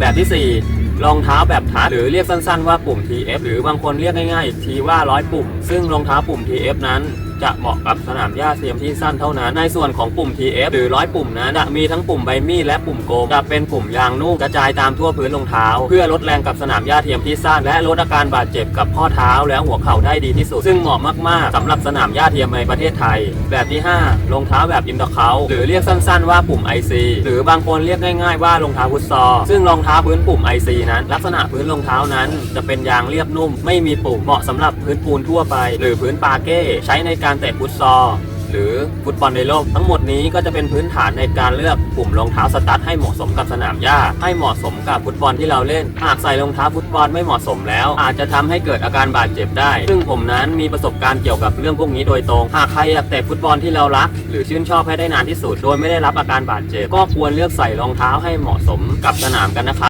แบบที่ 4 รองเท้าแบบทัชหรือเรียกสั้นๆว่าปุ่ม TF หรือบางคนเรียกง่ายๆอีกทีว่าร้อยปุ่ม ซึ่งรองเท้าปุ่ม TF นั้น จะเหมาะกับสนามหญ้าเทียมที่สั้นเท่านั้น ในส่วนของปุ่ม TF หรือร้อยปุ่มนั้นจะมีทั้งปุ่มใบมีดและปุ่มโกงจะเป็นปุ่มยางนุ่มกระจายตามทั่วพื้นรองเท้า เพื่อลดแรงกับสนามหญ้าเทียมที่สั้นและลดอาการบาดเจ็บกับข้อเท้าและหัวเข่าได้ดีที่สุด ซึ่งเหมาะมากๆสำหรับสนามหญ้าเทียมในประเทศไทย แบบที่5รองเท้าแบบอินเตอร์เคาหรือเรียกสั้น ๆ ว่าปุ่ม IC หรือบางคนเรียกง่าย ๆ ว่ารองเท้าฟุตซอลซึ่งรองเท้าพื้นปุ่ม IC นั้น ลักษณะพื้นรองเท้านั้น จะเป็นยางเรียบนุ่ม ไม่มีปุ่มเหมาะสำหรับพื้นปูนทั่วไป หรือพื้นปาเก้ใช้ในการการเตะฟุตซอลหรือฟุตบอลในโลก ทั้งหมดนี้ก็จะเป็นพื้นฐานในการเลือกปุ่มรองเท้าสตั๊ดให้เหมาะสมกับสนามหญ้า ให้เหมาะสมกับฟุตบอลที่เราเล่น หากใส่รองเท้าฟุตบอลไม่เหมาะสมแล้ว อาจจะทำให้เกิดอาการบาดเจ็บได้ ซึ่งผมนั้นมีประสบการณ์เกี่ยวกับเรื่องพวกนี้โดยตรง หากใครอยากเตะฟุตบอลที่เรารัก หรือชื่นชอบให้ได้นานที่สุดโดยไม่ได้รับอาการบาดเจ็บ ก็ควรเลือกใส่รองเท้าให้เหมาะสมกับสนามกันนะครับ